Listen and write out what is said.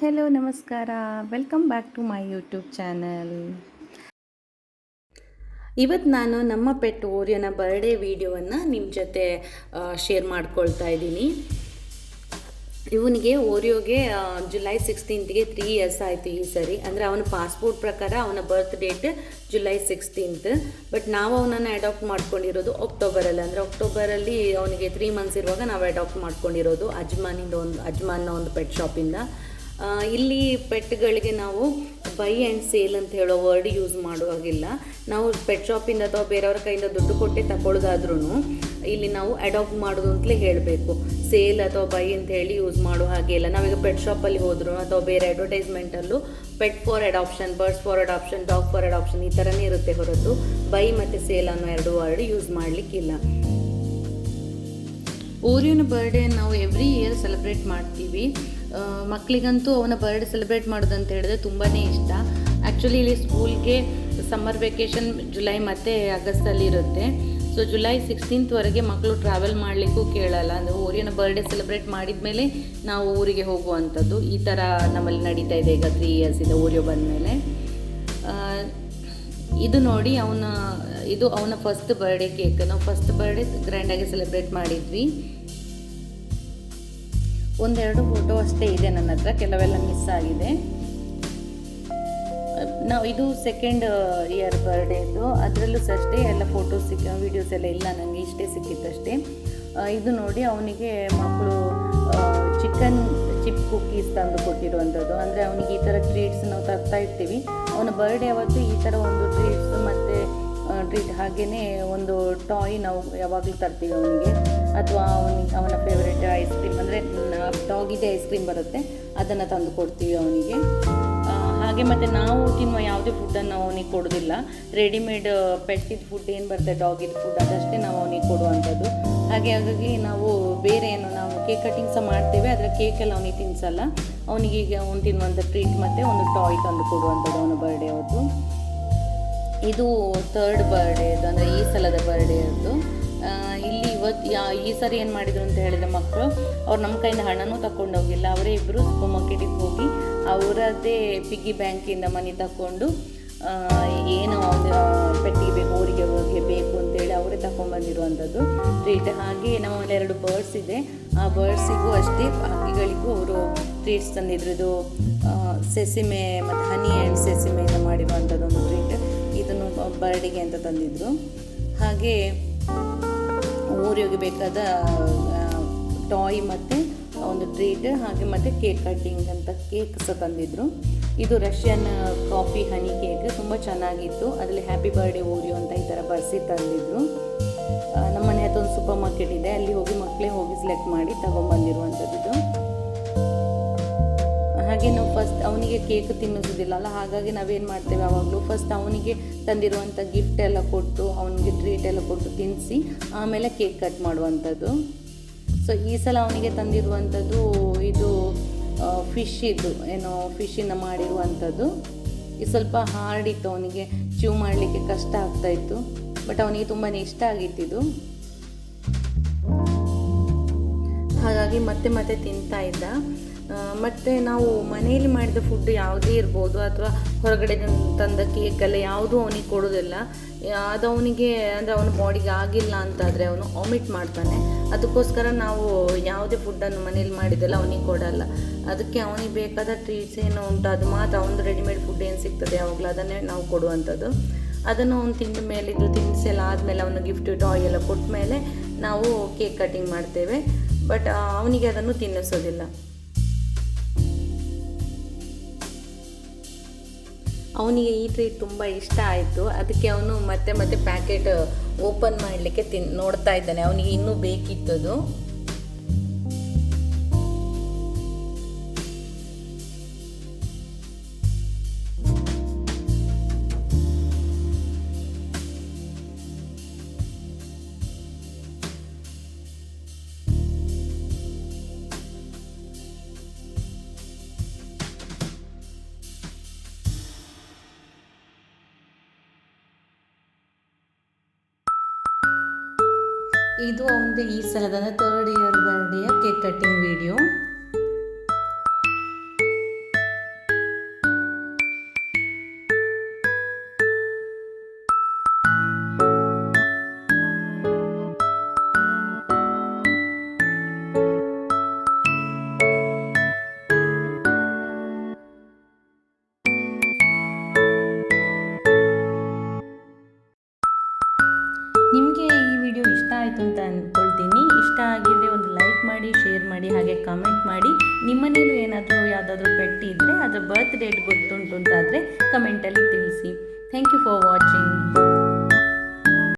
Hello, ನಮಸ್ಕಾರ. Welcome back to my YouTube channel ಇವತ್ತು ನಾನು ನಮ್ಮ ಪೆಟ್ ಓರಿಯೋನ ಬರ್ಡೇ ವಿಡಿಯೋವನ್ನು ನಿಮ್ಮ ಜೊತೆ ಶೇರ್ ಮಾಡ್ಕೊಳ್ತಾ ಇದ್ದೀನಿ. ಇವನಿಗೆ ಓರಿಯೋಗೆ ಜುಲೈ ಸಿಕ್ಸ್ಟೀನ್ತ್ಗೆ ತ್ರೀ ಇಯರ್ಸ್ ಆಯಿತು ಈ ಸರಿ. ಅಂದರೆ ಅವನ ಪಾಸ್ಪೋರ್ಟ್ ಪ್ರಕಾರ ಅವನ birth date July sixteenth but ನಾವು ಅವನನ್ನು ಅಡಾಪ್ಟ್ ಮಾಡ್ಕೊಂಡಿರೋದು ಅಕ್ಟೋಬರಲ್ಲಿ ಅಂದರೆ ಅಕ್ಟೋಬರಲ್ಲಿ ಅವನಿಗೆ ತ್ರೀ ಮಂತ್ಸ್ ಇರುವಾಗ ನಾವು ಅಡಾಪ್ಟ್ ಮಾಡ್ಕೊಂಡಿರೋದು ಅಜ್ಮಾನಿಂದ ಒಂದು, ಅಜ್ಮಾನ್ನ ಒಂದು ಪೆಟ್ ಶಾಪಿಂದ ಇಲ್ಲಿ ಪೆಟ್ಗಳಿಗೆ ನಾವು ಬೈ ಆ್ಯಂಡ್ ಸೇಲ್ ಅಂತ ಹೇಳೋ ವರ್ಡ್ ಯೂಸ್ ಮಾಡುವಾಗಿಲ್ಲ ನಾವು ಪೆಟ್ ಶಾಪಿಂದ ಅಥವಾ ಬೇರೆಯವ್ರ ಕೈಯಿಂದ ದುಡ್ಡು ಕೊಟ್ಟೆ ತಗೊಳ್ಳೋದಾದ್ರೂ ಇಲ್ಲಿ ನಾವು ಅಡಾಪ್ಟ್ ಮಾಡೋದು ಅಂತಲೇ ಹೇಳಬೇಕು. ಸೇಲ್ ಅಥವಾ ಬೈ ಅಂತ ಹೇಳಿ ಯೂಸ್ ಮಾಡೋ ಹಾಗೆ ಇಲ್ಲ. ನಾವೀಗ ಪೆಟ್ ಶಾಪಲ್ಲಿ ಹೋದ್ರು ಅಥವಾ ಬೇರೆ ಅಡ್ವರ್ಟೈಸ್ಮೆಂಟಲ್ಲೂ pet for adoption birds for adoption dog for adoption ಈ ಥರನೇ ಇರುತ್ತೆ ಹೊರತು. ಬೈ ಮತ್ತು ಸೇಲ್ ಅನ್ನೋ ಎರಡು ವರ್ಡ್ ಯೂಸ್ ಮಾಡಲಿಕ್ಕಿಲ್ಲ. ಊರಿನ ಬರ್ಡೇ ನಾವು ಎವ್ರಿ ಇಯರ್ ಸೆಲೆಬ್ರೇಟ್ ಮಾಡ್ತೀವಿ. ಮಕ್ಕಳಿಗಂತೂ ಅವನ ಬರ್ಡೇ ಸೆಲೆಬ್ರೇಟ್ ಮಾಡೋದಂತ ಹೇಳಿದ್ರೆ ತುಂಬಾ ಇಷ್ಟ. ಆ್ಯಕ್ಚುಲಿ ಇಲ್ಲಿ ಸ್ಕೂಲ್ಗೆ ಸಮ್ಮರ್ ವೆಕೇಷನ್ ಜುಲೈ ಮತ್ತು ಆಗಸ್ಟಲ್ಲಿ ಇರುತ್ತೆ. ಸೊ ಜುಲೈ ಸಿಕ್ಸ್ಟೀನ್ತ್ವರೆಗೆ ಮಕ್ಕಳು ಟ್ರಾವೆಲ್ ಮಾಡಲಿಕ್ಕೂ ಕೇಳಲ್ಲ. ಅಂದರೆ ಓರಿಯನ ಬರ್ಡೇ ಸೆಲೆಬ್ರೇಟ್ ಮಾಡಿದ ಮೇಲೆ ನಾವು ಊರಿಗೆ ಹೋಗುವಂಥದ್ದು. ಈ ಥರ ನಮ್ಮಲ್ಲಿ ನಡೀತಾ ಇದೆ ಈಗ ತ್ರೀ ಇಯರ್ಸ್ ಇದೆ ಬಂದ ಮೇಲೆ ಇದು ನೋಡಿ ಅವನ, ಇದು ಅವನ ಫಸ್ಟ್ ಬರ್ಡೇ ಕೇಕ್ ನಾವು ಫಸ್ಟ್ ಬರ್ಡೇ ಗ್ರ್ಯಾಂಡಾಗಿ ಸೆಲೆಬ್ರೇಟ್ ಮಾಡಿದ್ವಿ. ಒಂದೆರಡು ಫೋಟೋ ಅಷ್ಟೇ ಇದೆ ನನ್ನ ಹತ್ರ, ಕೆಲವೆಲ್ಲ ಮಿಸ್ ಆಗಿದೆ. ನಾವು ಇದು ಸೆಕೆಂಡ್ ಇಯರ್ ಬರ್ಡೇದು ಅದರಲ್ಲೂ ಸಹ ಅಷ್ಟೇ ಎಲ್ಲ ಫೋಟೋಸ್ ಸಿಕ್ಕ ವೀಡಿಯೋಸ್ ಎಲ್ಲ ಇಲ್ಲ ನನಗೆ ಇಷ್ಟೇ ಸಿಕ್ಕಿತ್ತಷ್ಟೇ ಇದು ನೋಡಿ ಅವನಿಗೆ ಮಕ್ಕಳು ಚಿಕನ್ ಚಿಪ್ ಕುಕ್ಕೀಸ್ ತಂದು ಕೊಟ್ಟಿರುವಂಥದ್ದು. ಅಂದರೆ ಅವನಿಗೆ ಈ ಥರ ಟ್ರೀಟ್ಸ್ ನಾವು ತರ್ತಾ ಇರ್ತೀವಿ. ಅವನ ಬರ್ಡೇ ಅವತ್ತು ಈ ಥರ ಒಂದು ಟ್ರೀಟ್ಸ್ ಮತ್ತು ಟ್ರೀಟ್ ಹಾಗೆಯೇ ಒಂದು ಟಾಯ್ ನಾವು ಯಾವಾಗಲೂ ತರ್ತೀವಿ ಅವನಿಗೆ. ಅಥವಾ ಅವನಿಗೆ ಅವನ ಫೇವ್ರೆಟ್ ಐಸ್ ಕ್ರೀಮ್ ಅಂದರೆ ಡಾಗಿದೆ ಐಸ್ ಕ್ರೀಮ್ ಬರುತ್ತೆ, ಅದನ್ನು ತಂದು ಕೊಡ್ತೀವಿ ಅವನಿಗೆ. ಹಾಗೆ ಮತ್ತು ನಾವು ತಿನ್ನುವ ಯಾವುದೇ ಫುಡ್ಡನ್ನು ನಾವು ಅವನಿಗೆ ಕೊಡೋದಿಲ್ಲ. ರೆಡಿಮೇಡ್ ಪೆಟ್ಟಿದ ಫುಡ್ ಏನು ಬರುತ್ತೆ ಡಾಗಿದ ಫುಡ್ ಅದಷ್ಟೇ ನಾವು ಅವನಿಗೆ ಕೊಡುವಂಥದ್ದು. ಹಾಗೆ ಹಾಗಾಗಿ ನಾವು ಬೇರೆ ಏನು, ನಾವು ಕೇಕ್ ಕಟಿಂಗ್ ಸಹ ಮಾಡ್ತೇವೆ, ಆದರೆ ಕೇಕೆಲ್ಲ ಅವನಿಗೆ ತಿನ್ಸಲ್ಲ. ಅವನಿಗೆ ಈಗ ಅವ್ನು ತಿನ್ನುವಂಥ ಟ್ರೀಟ್ ಮತ್ತು ಒಂದು ಟಾಯ್ ತಂದು ಕೊಡುವಂಥದ್ದು ಅವನ ಬರ್ಡೇ ಅವತ್ತು. ಇದು ಥರ್ಡ್ ಬರ್ಡೇದು ಅಂದರೆ ಈ ಸಲದ ಬರ್ಡೇದು ಇಲ್ಲಿ ಇವತ್ತು ಈ ಸರಿ ಏನು ಮಾಡಿದ್ರು ಅಂತ ಹೇಳಿದ್ರೆ ಮಕ್ಕಳು ಅವ್ರು ನಮ್ಮ ಕೈಯಿಂದ ಹಣನೂ ತಗೊಂಡು ಹೋಗಿಲ್ಲ ಅವರೇ ಇಬ್ಬರು ಸೂಪರ್ ಮಾರ್ಕೆಟಿಗೆ ಹೋಗಿ ಅವರದ್ದೇ ಪಿಗ್ಗಿ ಬ್ಯಾಂಕಿಂದ ಮನಿ ತಗೊಂಡು ಏನು ಒಂದು ಪೆಟ್ಟಿಗೆ ಬೇಕು, ಊರಿಗೆ ಹೋಗಿ ಬೇಕು ಅಂತೇಳಿ ಅವರೇ ತಗೊಂಡ್ಬಂದಿರುವಂಥದ್ದು ಟ್ರೀಟ್ ಹಾಗೆ ನಮ್ಮಲ್ಲಿ ಎರಡು ಬರ್ಡ್ಸ್ ಇದೆ. ಆ ಬರ್ಡ್ಸಿಗೂ ಅಷ್ಟೇ ಹಕ್ಕಿಗಳಿಗೂ ಅವರು ಟ್ರೀಟ್ಸ್ ತಂದಿದ್ರು. ಇದು ಸೆಸಿಮೆ ಮತ್ತು ಹನಿ ಆ್ಯಂಡ್ ಸೆಸಿಮೆಯಿಂದ ಮಾಡಿರುವಂಥದ್ದು ಒಂದು ಟ್ರೀಟ್ ಇದನ್ನು ಬರ್ಡಿಗೆ ಅಂತ ತಂದಿದ್ರು. ಹಾಗೆ ಊರಿಗೆ ಬೇಕಾದ ಟಾಯ್ ಮತ್ತು ಒಂದು ಟ್ರೀಟ್ ಹಾಗೆ ಮತ್ತು ಕೇಕ್ ಕಟ್ಟಿಂಗ್ ಅಂತ ಕೇಕ್ ಸಹ ತಂದಿದ್ರು. ಇದು ರಷ್ಯನ್ ಕಾಫಿ ಹನಿ ಕೇಕ್ ತುಂಬ ಚೆನ್ನಾಗಿತ್ತು. ಅದರಲ್ಲಿ ಹ್ಯಾಪಿ ಬರ್ಡೇ ಓರಿಯೋ ಅಂತ ಈ ಥರ ಬರ್ಸಿ ತಂದಿದ್ರು. ನಮ್ಮ ಮನೆ ಹತ್ರ ಒಂದು ಸೂಪರ್ ಮಾರ್ಕೆಟ್ ಇದೆ. ಅಲ್ಲಿ ಹೋಗಿ ಮಕ್ಕಳೇ ಹೋಗಿ ಸೆಲೆಕ್ಟ್ ಮಾಡಿ ತಗೊಂಬಂದಿರುವಂಥದ್ದು ಹಾಗೆ ನಾವು ಫಸ್ಟ್ ಅವನಿಗೆ ಕೇಕ್ ತಿನ್ನಿಸೋದಿಲ್ಲಲ್ಲ, ಹಾಗಾಗಿ ನಾವೇನು ಮಾಡ್ತೇವೆ ಆವಾಗಲೂ ಫಸ್ಟ್ ಅವನಿಗೆ ತಂದಿರುವಂಥ ಗಿಫ್ಟ್ ಎಲ್ಲ ಕೊಟ್ಟು, ಅವನಿಗೆ ಟ್ರೀಟ್ ಎಲ್ಲ ಕೊಟ್ಟು ತಿನ್ನಿಸಿ, ಆಮೇಲೆ ಕೇಕ್ ಕಟ್ ಮಾಡುವಂಥದ್ದು. ಸೊ ಈ ಸಲ ಅವನಿಗೆ ತಂದಿರುವಂಥದ್ದು ಇದು ಫಿಶ್ ಇದು, ಏನೋ ಫಿಶಿಂದ ಮಾಡಿರುವಂಥದ್ದು. ಇದು ಸ್ವಲ್ಪ ಹಾರ್ಡ್ ಇತ್ತು ಅವನಿಗೆ ಚ್ಯೂ ಮಾಡಲಿಕ್ಕೆ ಕಷ್ಟ ಆಗ್ತಾ ಇತ್ತು ಬಟ್ ಅವನಿಗೆ ತುಂಬಾ ಇಷ್ಟ ಆಗಿತ್ತಿದು. ಹಾಗಾಗಿ ಮತ್ತೆ ಮತ್ತೆ ತಿಂತಾ ಇದ್ದ. ಮತ್ತೆ ನಾವು ಮನೆಯಲ್ಲಿ ಮಾಡಿದ ಫುಡ್ ಯಾವುದೇ ಇರ್ಬೋದು ಅಥವಾ ಹೊರಗಡೆ ತಂದ ಕೇಕಲ್ಲ ಯಾವುದೂ ಅವನಿಗೆ ಕೊಡೋದಿಲ್ಲ ಅದು ಅವನಿಗೆ, ಅಂದರೆ ಅವನ ಬಾಡಿಗೆ ಆಗಿಲ್ಲ ಅಂತಾದರೆ ಅವನು ವಾಮಿಟ್ ಮಾಡ್ತಾನೆ. ಅದಕ್ಕೋಸ್ಕರ ನಾವು ಯಾವುದೇ ಫುಡ್ಡನ್ನು ಮನೇಲಿ ಮಾಡಿದ್ದೆಲ್ಲ ಅವನಿಗೆ ಕೊಡಲ್ಲ. ಅದಕ್ಕೆ ಅವನಿಗೆ ಬೇಕಾದ ಟ್ರೀಟ್ಸ್ ಏನು ಉಂಟು, ಅದು ಮಾತ್ರ ಅವನು ರೆಡಿಮೇಡ್ ಫುಡ್ ಏನು ಸಿಗ್ತದೆ ಯಾವಾಗಲೂ ಅದನ್ನೇ ನಾವು ಕೊಡುವಂಥದ್ದು. ಅದನ್ನು ಅವನು ತಿಂದ ಮೇಲೆ, ಇದು ತಿನ್ನಿಸಿ ಎಲ್ಲ ಆದಮೇಲೆ ಅವನು ಗಿಫ್ಟ್ ಟಾಯ್ ಎಲ್ಲ ಕೊಟ್ಟ ಮೇಲೆ ನಾವು ಕೇಕ್ ಕಟಿಂಗ್ ಮಾಡ್ತೇವೆ. ಬಟ್ ಅವನಿಗೆ ಅದನ್ನು ತಿನ್ನಿಸೋದಿಲ್ಲ. ಅವನಿಗೆ ಈ ಟ್ರೀಟ್ ತುಂಬ ಇಷ್ಟ ಆಯಿತು. ಅದಕ್ಕೆ ಅವನು ಮತ್ತೆ ಮತ್ತೆ ಪ್ಯಾಕೆಟ್ ಓಪನ್ ಮಾಡಲಿಕ್ಕೆ ತಿನ್, ನೋಡ್ತಾ ಇದ್ದಾನೆ. ಅವನಿಗೆ ಇನ್ನೂ ಬೇಕಿತ್ತದು. ಇದು ಒಂದು ಈ ಸಲದ ಥರ್ಡ್ ಇಯರ್ ಬರ್ಡೇಯ ಕೇಕ್ ಕಟ್ಟಿಂಗ್ ವಿಡಿಯೋ ಆಯಿತು ಅಂತ ಅಂದ್ಕೊಳ್ತೀನಿ ಇಷ್ಟ ಆಗಿದ್ರೆ ಒಂದು ಲೈಕ್ ಮಾಡಿ ಶೇರ್ ಮಾಡಿ, ಹಾಗೆ ಕಮೆಂಟ್ ಮಾಡಿ. ನಿಮ್ಮನೇಲೂ ಏನಾದರೂ ಯಾವುದಾದ್ರೂ ಪೆಟ್ಟಿ ಇದ್ದರೆ ಅದರ ಬರ್ತ್ ಡೇಟ್ ಗೊತ್ತುಂಟು ಅಂತಾದರೆ ಕಮೆಂಟಲ್ಲಿ ತಿಳಿಸಿ. Thank you for watching